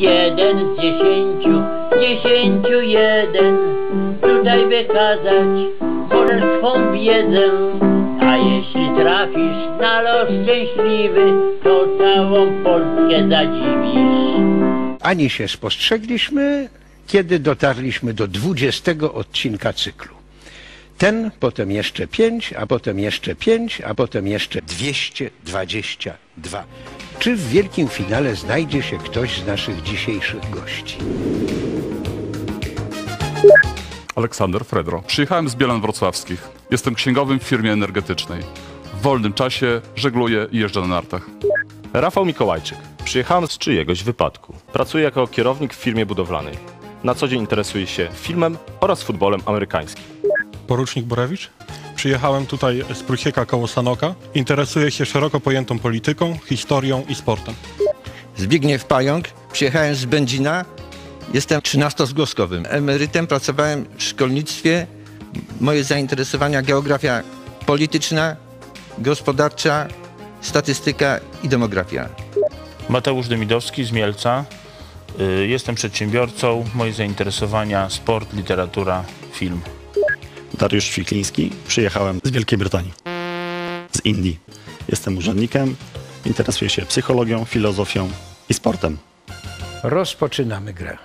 Jeden z dziesięciu, dziesięciu jeden, tutaj wykazać możesz swą wiedzę. A jeśli trafisz na los szczęśliwy, to całą Polskę zadziwisz. Ani się spostrzegliśmy, kiedy dotarliśmy do 20 odcinka cyklu. Ten, potem jeszcze 5, a potem jeszcze 5, a potem jeszcze 222. Czy w wielkim finale znajdzie się ktoś z naszych dzisiejszych gości? Aleksander Fredro. Przyjechałem z Bielan Wrocławskich. Jestem księgowym w firmie energetycznej. W wolnym czasie żegluję i jeżdżę na nartach. Rafał Mikołajczyk. Przyjechałem z czyjegoś wypadku. Pracuję jako kierownik w firmie budowlanej. Na co dzień interesuję się filmem oraz futbolem amerykańskim. Porucznik Borewicz. Przyjechałem tutaj z Pruchieka koło Sanoka. Interesuję się szeroko pojętą polityką, historią i sportem. Zbigniew Pająk. Przyjechałem z Będzina. Jestem 13-zgłoskowym. Emerytem pracowałem w szkolnictwie. Moje zainteresowania geografia polityczna, gospodarcza, statystyka i demografia. Mateusz Demidowski z Mielca. Y, Jestem przedsiębiorcą. Moje zainteresowania sport, literatura, film. Dariusz Świkliński. Przyjechałem z Wielkiej Brytanii, z Indii. Jestem urzędnikiem, interesuję się psychologią, filozofią i sportem. Rozpoczynamy grę.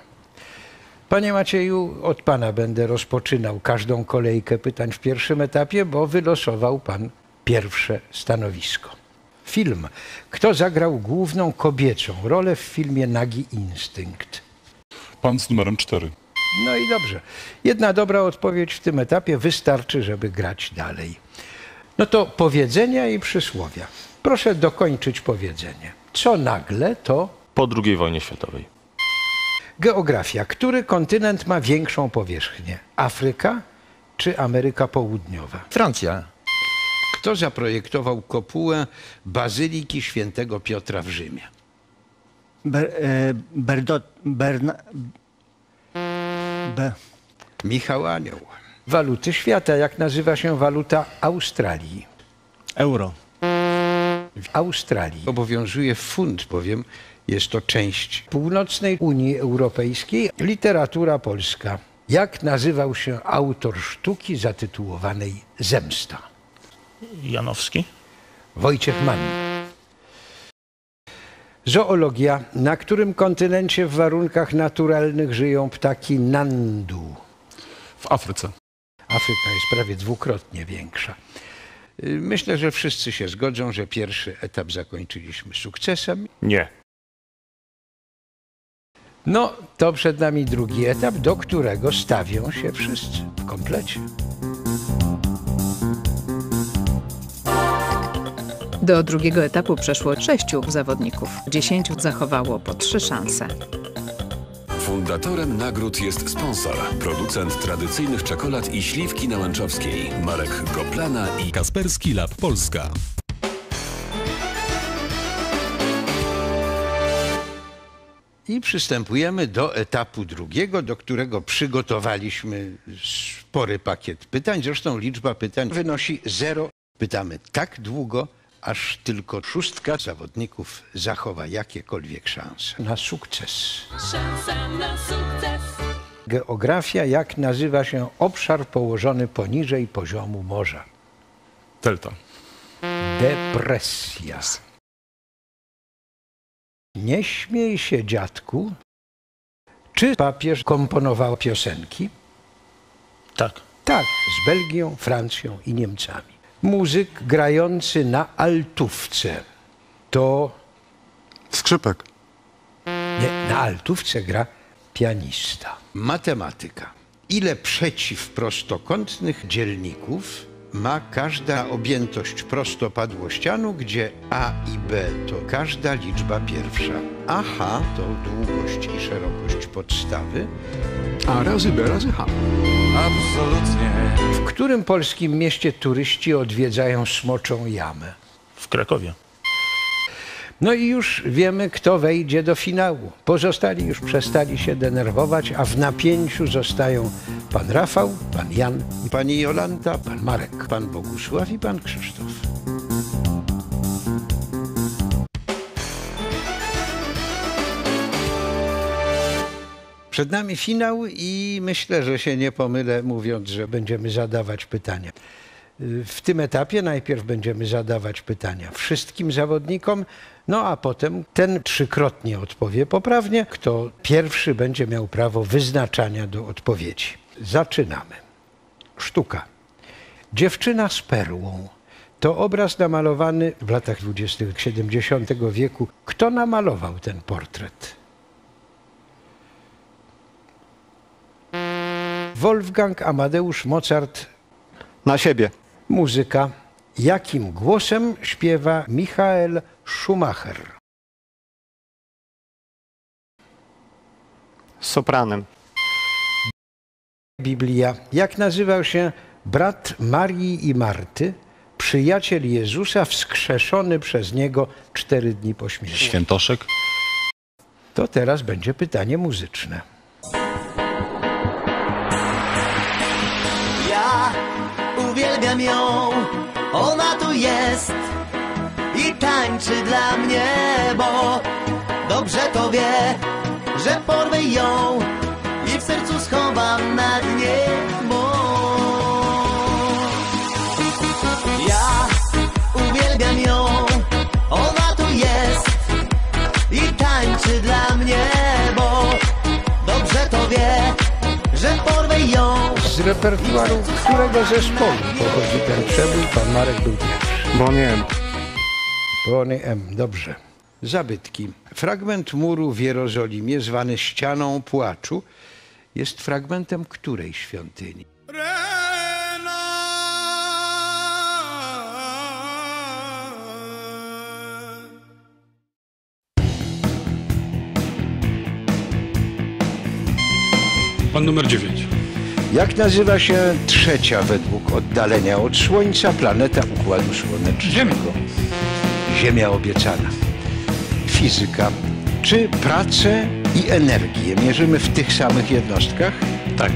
Panie Macieju, od pana będę rozpoczynał każdą kolejkę pytań w pierwszym etapie, bo wylosował pan pierwsze stanowisko. Film. Kto zagrał główną kobiecą rolę w filmie Nagi Instynkt? Pan z numerem 4. No i dobrze. Jedna dobra odpowiedź w tym etapie wystarczy, żeby grać dalej. No to powiedzenia i przysłowia. Proszę dokończyć powiedzenie. Co nagle to Po II wojnie światowej. geografia. Który kontynent ma większą powierzchnię? Afryka czy Ameryka Południowa? Francja. Kto zaprojektował kopułę Bazyliki Świętego Piotra w Rzymie? Ber, e, Berdo, Berna, Be, Michał Anioł. Waluty świata. Jak nazywa się waluta Australii? euro. W Australii obowiązuje funt, bowiem jest to część północnej Unii Europejskiej. Literatura polska. Jak nazywał się autor sztuki zatytułowanej Zemsta? Janowski. Wojciech Mann. Zoologia. Na którym kontynencie w warunkach naturalnych żyją ptaki nandu? W Afryce. Afryka jest prawie dwukrotnie większa. Y, Myślę, że wszyscy się zgodzą, że pierwszy etap zakończyliśmy sukcesem. Nie. No, to przed nami drugi etap, do którego stawią się wszyscy w komplecie. Do drugiego etapu przeszło sześciu zawodników. Dziesięciu zachowało po trzy szanse. Fundatorem nagród jest sponsor, producent tradycyjnych czekolad i śliwki na Łęczowskiej, Marek Goplana i Kasperski Lab Polska. I przystępujemy do etapu drugiego, do którego przygotowaliśmy spory pakiet pytań. Zresztą liczba pytań wynosi zero. Pytamy tak długo, aż tylko szóstka zawodników zachowa jakiekolwiek szanse na sukces. Szansa na sukces. Geografia, jak nazywa się obszar położony poniżej poziomu morza? Delta. Depresja. Nie śmiej się, dziadku. Czy papież komponował piosenki? Tak. Tak, z Belgią, Francją i Niemcami. Muzyk grający na altówce to. Skrzypek. Nie, na altówce gra pianista. Matematyka. Ile przeciwprostokątnych dzielników ma każda objętość prostopadłościanu, gdzie a i b to każda liczba pierwsza. Aha to długość i szerokość podstawy, A razy B razy H. Absolutnie. w którym polskim mieście turyści odwiedzają Smoczą Jamę. W Krakowie. No i już wiemy, kto wejdzie do finału. Pozostali już przestali się denerwować, a w napięciu zostają pan Rafał, pan Jan, pani Jolanta, pan Marek, pan Bogusław i pan Krzysztof. Przed nami finał i myślę, że się nie pomylę, mówiąc, że będziemy zadawać pytania. W tym etapie najpierw będziemy zadawać pytania wszystkim zawodnikom, no a potem ten trzykrotnie odpowie poprawnie, kto pierwszy będzie miał prawo wyznaczania do odpowiedzi. Zaczynamy. Sztuka. Dziewczyna z perłą. To obraz namalowany w latach 20. XVII wieku. Kto namalował ten portret? Wolfgang Amadeusz Mozart. Na siebie. Muzyka. Jakim głosem śpiewa Michael Schumacher? Sopranem. Biblia. Jak nazywał się brat Marii i Marty, przyjaciel Jezusa wskrzeszony przez niego cztery dni po śmierci? Świętoszek. To teraz będzie pytanie muzyczne. Uwielbiam ją, ona tu jest i tańczy dla mnie, bo dobrze to wie, że porwę ją i w sercu schowam Z repertuaru którego zespołu pochodzi ten przebój? Pan Marek był pierwszy. Bonnie M. Bonnie M. Dobrze. Zabytki. Fragment muru w Jerozolimie, zwany ścianą płaczu, jest fragmentem której świątyni? Pan numer 9. Jak nazywa się trzecia według oddalenia od Słońca planeta Układu Słonecznego? Ziemia. Ziemia obiecana. Fizyka. Czy pracę i energię mierzymy w tych samych jednostkach? Tak.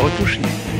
Otóż nie.